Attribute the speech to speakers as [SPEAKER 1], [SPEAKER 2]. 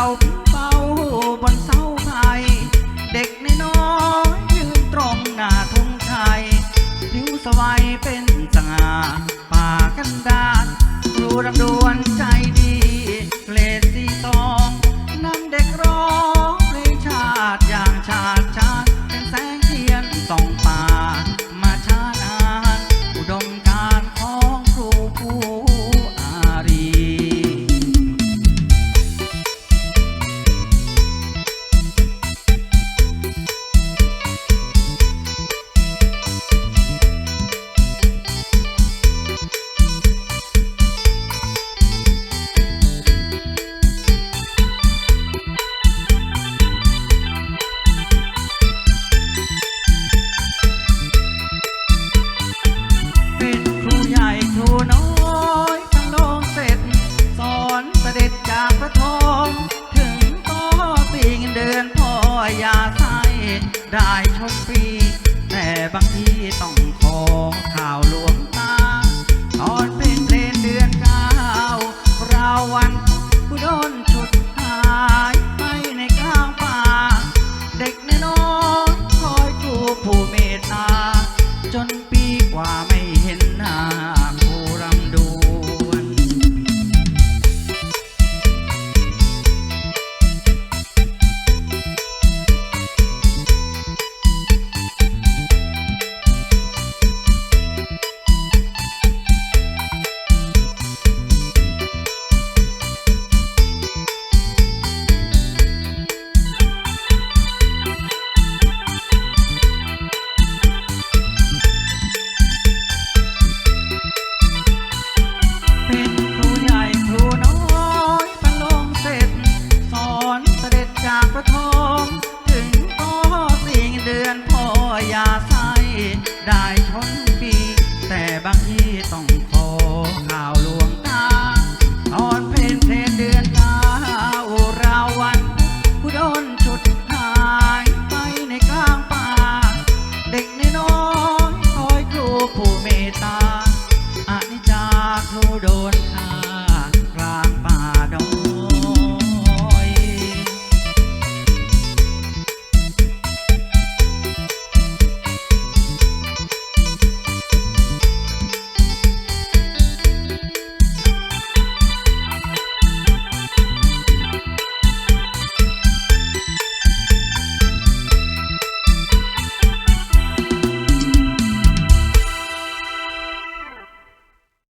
[SPEAKER 1] าเฝ้าบนเสาไทยเด็กนน้อยยืนตรงหน้าธงไทยผิวสวัยเป็นสง่าป่ากันดานครูรำดวนใจดี ได้ทุกปีแต่บางทีต้องขอข่าวลวง